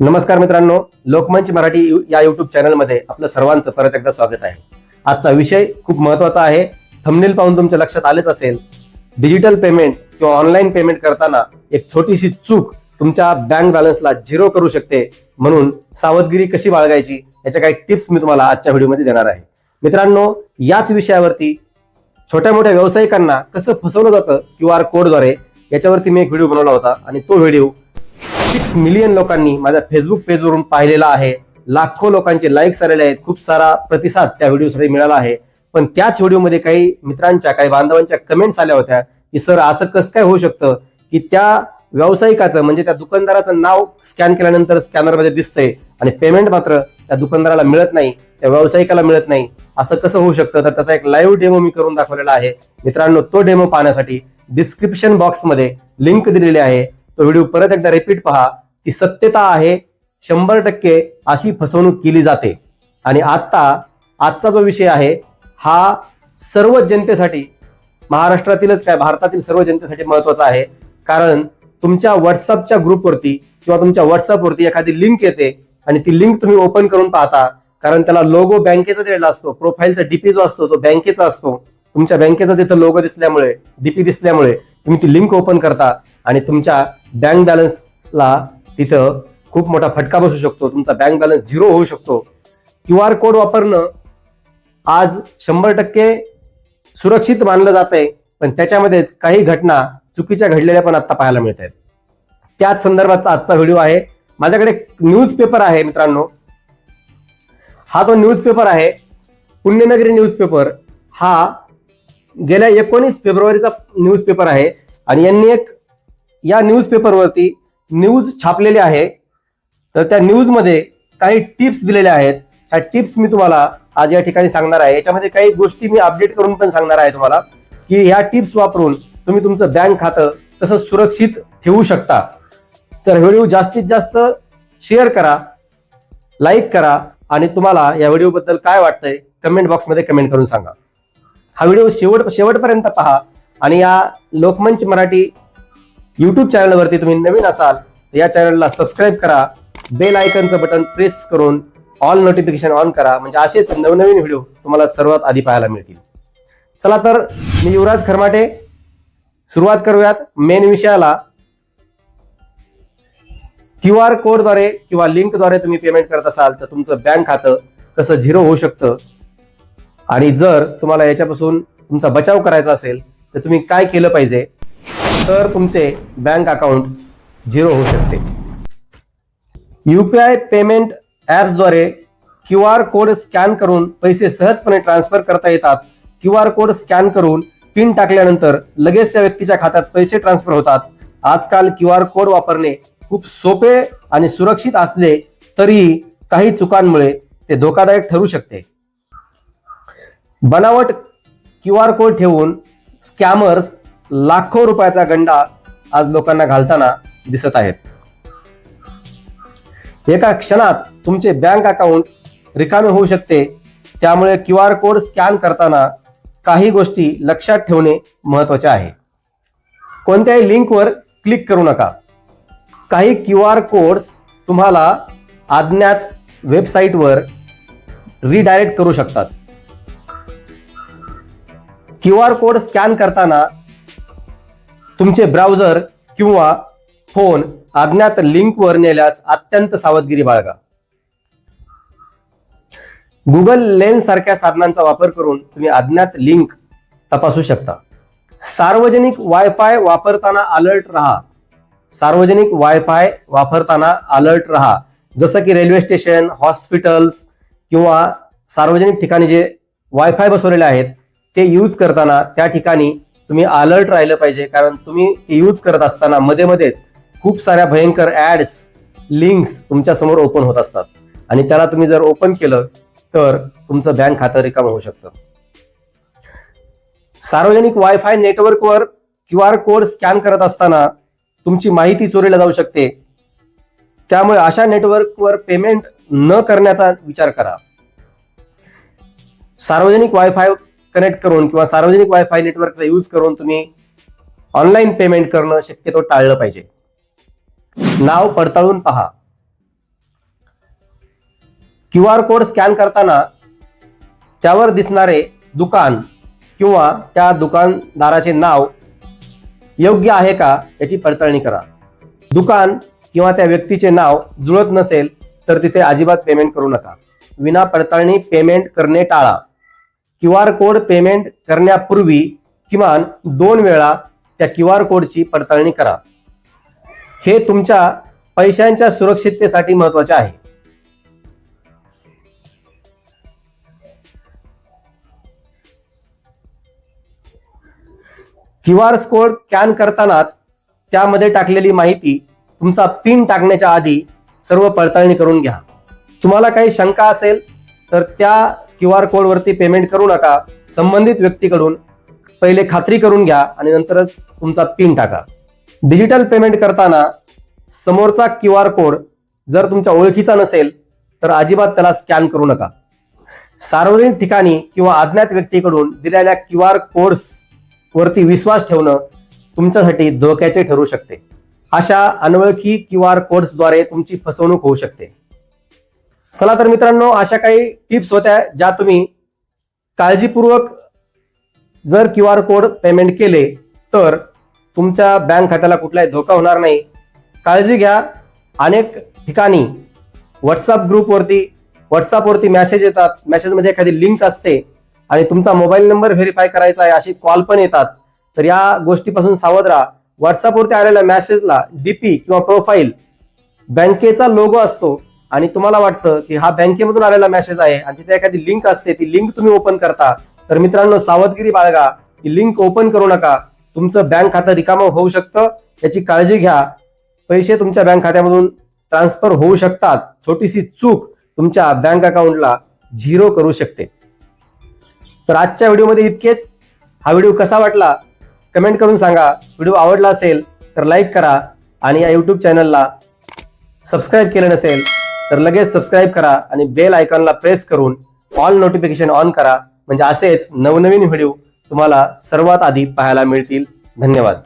नमस्कार मित्रांनो लोकमंच मराठी या युट्यूब चॅनलमध्ये आपलं सर्वांचं परत एकदा स्वागत आहे. आजचा विषय खूप महत्त्वाचा आहे. थंबनेल पाहून तुमच्या लक्षात आलेच असेल डिजिटल पेमेंट किंवा ऑनलाईन पेमेंट करताना एक छोटीशी चूक तुमच्या बँक बॅलन्सला झिरो करू शकते म्हणून सावधगिरी कशी बाळगायची याच्या काही टिप्स मी तुम्हाला आजच्या व्हिडिओमध्ये देणार आहे. मित्रांनो याच विषयावरती छोट्या मोठ्या व्यावसायिकांना कसं फसवलं जातं क्यू आर कोडद्वारे याच्यावरती मी एक व्हिडिओ बनवला होता आणि तो व्हिडिओ सिक्स मिलियन लोकांनी माझ्या फेसबुक पेजवरून पाहिलेला आहे. लाखो लोकांचे लाईक्स आलेले आहेत. खूप सारा प्रतिसाद त्या व्हिडिओसाठी मिळाला आहे. पण त्याच व्हिडिओमध्ये काही मित्रांच्या काही बांधवांच्या कमेंट्स आल्या होत्या की सर असं कसं काय होऊ शकतं की त्या व्यावसायिकाचं म्हणजे त्या दुकानदाराचं नाव स्कॅन केल्यानंतर स्कॅनरमध्ये दिसतंय आणि पेमेंट मात्र त्या दुकानदाराला मिळत नाही त्या व्यावसायिकाला मिळत नाही. असं कसं होऊ शकतं? तर त्याचा एक लाईव्ह डेमो मी करून दाखवलेला आहे. मित्रांनो तो डेमो पाहण्यासाठी डिस्क्रिप्शन बॉक्समध्ये लिंक दिलेली आहे. तो व्हिडिओ परत एकदा रिपीट पहा ती सत्यता आहे शंभर टक्के अशी फसवणूक केली जाते. आणि आता आजचा जो विषय आहे हा सर्व जनतेसाठी महाराष्ट्रातीलच काय भारतातील सर्व जनतेसाठी महत्त्वाचा आहे. कारण तुमच्या व्हॉट्सअपच्या ग्रुपवरती किंवा तुमच्या व्हॉट्सअपवरती एखादी लिंक येते आणि ती लिंक तुम्ही ओपन करून पाहता. कारण त्याला लोगो बँकेचा दिलेला असतो प्रोफाईलचा डीपी जो असतो तो बँकेचा असतो. तुमच्या बँकेचा तिथं लोगो दिसल्यामुळे डीपी दिसल्यामुळे तुम्ही ती लिंक ओपन करता आणि तुमच्या बँक बॅलन्सला तिथं खूप मोठा फटका बसू शकतो. तुमचा बँक बॅलन्स झिरो होऊ शकतो. क्यू आर कोड वापरणं आज शंभर टक्के सुरक्षित मानलं जात आहे. पण त्याच्यामध्येच काही घटना चुकीच्या घडलेल्या पण आता पाहायला मिळत आहेत. त्याच संदर्भात आजचा व्हिडिओ आहे. माझ्याकडे न्यूजपेपर आहे मित्रांनो. हा तो न्यूजपेपर आहे. पुण्यनगरी न्यूजपेपर हा गेल्या एकोणीस फेब्रुवारीचा न्यूजपेपर आहे. आणि यांनी एक या न्यूजपेपरवरती न्यूज छापलेली आहे. तर त्या न्यूजमध्ये काही टिप्स दिलेल्या आहेत. ह्या टिप्स मी तुम्हाला आज या ठिकाणी सांगणार आहे. याच्यामध्ये काही गोष्टी मी अपडेट करून पण सांगणार आहे तुम्हाला की ह्या टिप्स वापरून तुम्ही तुमचं बँक खातं कसं सुरक्षित ठेवू शकता. तर व्हिडिओ जास्तीत जास्त शेअर करा लाईक करा आणि तुम्हाला या व्हिडिओबद्दल काय वाटतंय कमेंट बॉक्समध्ये कमेंट करून सांगा. हा व्हिडिओ शेवट शेवटपर्यंत पहा आणि या लोकमंच मराठी युट्यूब चॅनलवरती तुम्ही नवीन असाल तर या चॅनलला सबस्क्राईब करा. बेल आयकनचं बटन प्रेस करून ऑल नोटिफिकेशन ऑन करा. म्हणजे असेच नवनवीन व्हिडिओ तुम्हाला सर्वात आधी पाहायला मिळतील. चला तर मी युवराज खरमाटे. सुरुवात करूयात. मेन विषयाला क्यू आर कोडद्वारे किंवा लिंकद्वारे तुम्ही पेमेंट करत असाल तर तुमचं बँक खातं कसं झिरो होऊ शकतं? आणि जर तुम्हाला याच्यापासून तुमचा बचाव करायचा असेल तर तुम्ही काय केलं पाहिजे? तर तुमचे बँक अकाउंट झिरो होऊ शकते. युपीआय पेमेंट ॲप्सद्वारे क्यू आर कोड स्कॅन करून पैसे सहजपणे ट्रान्सफर करता येतात. क्यू आर कोड स्कॅन करून पिन टाकल्यानंतर लगेच त्या व्यक्तीच्या खात्यात पैसे ट्रान्सफर होतात. आजकाल क्यू आर कोड वापरणे खूप सोपे आणि सुरक्षित असले तरीही काही चुकांमुळे ते धोकादायक ठरू शकते. बनावट क्यू आर कोड ठेवून स्कॅमर्स लाखो रुपयाचा गंडा आज लोकांना घालताना दिसत आहेत. एका क्षणात तुमचे बँक अकाउंट रिकामे होऊ शकते. त्यामुळे क्यू आर कोड स्कॅन करताना काही गोष्टी लक्षात ठेवणे महत्त्वाचे आहे. कोणत्याही लिंकवर क्लिक करू नका. काही क्यू आर कोड्स तुम्हाला अज्ञात वेबसाईटवर रिडायरेक्ट करू शकतात. क्यू आर कोड स्कॅन करताना तुमचे ब्राउझर किंवा फोन अज्ञात लिंकवर नेल्यास अत्यंत सावधगिरी बाळगा. गुगल लेन्स सारख्या साधनांचा वापर करून तुम्ही अज्ञात लिंक तपासू शकता. सार्वजनिक वायफाय वापरताना अलर्ट राहा. सार्वजनिक वायफाय वापरताना अलर्ट राहा. जसं की रेल्वे स्टेशन हॉस्पिटल्स किंवा सार्वजनिक ठिकाणी जे वायफाय बसवलेले आहेत ते यूज करताना त्या ठिकाणी तुम्ही अलर्ट राहिलं पाहिजे कारण तुम्ही यूज करत असताना मध्ये मध्येच खूप साऱ्या भयंकर ऍड्स लिंक्स तुमच्यासमोर ओपन होत असतात. आणि त्याला तुम्ही जर ओपन केलं तर तुमचं बँक खातं रिकाम होऊ शकतं. सार्वजनिक वायफाय नेटवर्कवर क्यू आर कोड स्कॅन करत असताना तुमची माहिती चोरीला जाऊ शकते. त्यामुळे अशा नेटवर्कवर पेमेंट न करण्याचा विचार करा. सार्वजनिक वायफाय कनेक्ट करून किंवा सार्वजनिक वायफाय नेटवर्कचा यूज करून तुम्ही ऑनलाईन पेमेंट करणं शक्यतो टाळलं पाहिजे. नाव पडताळून पहा. क्यू आर कोड स्कॅन करताना त्यावर दिसणारे दुकान किंवा त्या दुकानदाराचे नाव योग्य आहे का याची पडताळणी करा. दुकान किंवा त्या व्यक्तीचे नाव जुळत नसेल तर तिथे अजिबात पेमेंट करू नका. विना पडताळणी पेमेंट करणे टाळा. क्यू आर कोड पेमेंट करण्यापूर्वी किमान दोन वेळा त्या क्यू आर कोडची पडताळणी करा. हे तुमच्या पैशांच्या सुरक्षिततेसाठी महत्त्वाचे आहे. क्यू आर कोड स्कॅन करतानाच त्यामध्ये टाकलेली माहिती तुमचा पिन टाकण्याच्या आधी सर्व पडताळणी करून घ्या. तुम्हाला काही शंका असेल तर त्या क्यू आर कोडवरती पेमेंट करू नका. संबंधित व्यक्तीकडून पहिले खात्री करून घ्या आणि नंतरच तुमचा पिन टाका. डिजिटल पेमेंट करताना समोरचा क्यू आर कोड जर तुमच्या ओळखीचा नसेल तर अजिबात त्याला स्कॅन करू नका. सार्वजनिक ठिकाणी किंवा अज्ञात व्यक्तीकडून दिलेल्या क्यू आर कोड्स वरती विश्वास ठेवणं तुमच्यासाठी धोक्याचे ठरू शकते. अशा अनोळखी क्यू आर कोड्सद्वारे तुमची फसवणूक होऊ शकते. चला तर मित्रांनो अशा काही टिप्स होत्या ज्या तुम्ही काळजीपूर्वक जर क्यू आर कोड पेमेंट केले तर तुमच्या बँक खात्याला कुठलाही धोका होणार नाही. काळजी घ्या. अनेक ठिकाणी व्हॉट्सअप ग्रुपवरती व्हॉट्सअपवरती मॅसेज येतात. मॅसेजमध्ये एखादी लिंक असते आणि तुमचा मोबाईल नंबर व्हेरीफाय करायचा आहे अशी कॉल पण येतात. तर या गोष्टीपासून सावध राहा. व्हॉट्सअपवरती आलेल्या मॅसेजला डीपी किंवा प्रोफाईल बँकेचा लोगो असतो. आणि तुम्हाला वाटतं की हा बँकेमधून आलेला मेसेज आहे आणि तिथे एखादी लिंक असते ती लिंक तुम्ही ओपन करता. तर मित्रांनो सावधगिरी बाळगा ती लिंक ओपन करू नका. तुमचं बँक खातं रिकामं होऊ शकतं. याची काळजी घ्या. पैसे तुमच्या बँक खात्यामधून ट्रान्सफर होऊ शकतात. छोटीशी चूक तुमच्या बँक अकाउंटला झिरो करू शकते. तर आजच्या व्हिडिओमध्ये इतकेच. हा व्हिडिओ कसा वाटला? कमेंट करून सांगा. व्हिडिओ आवडला असेल तर लाईक करा आणि या युट्यूब चॅनलला सबस्क्राईब केलं नसेल तर लगेच सबस्क्राईब करा आणि बेल आयकॉनला प्रेस करून ऑल नोटिफिकेशन ऑन करा. म्हणजे असेच नवनवीन व्हिडिओ तुम्हाला सर्वात आधी पाहायला मिळतील. धन्यवाद.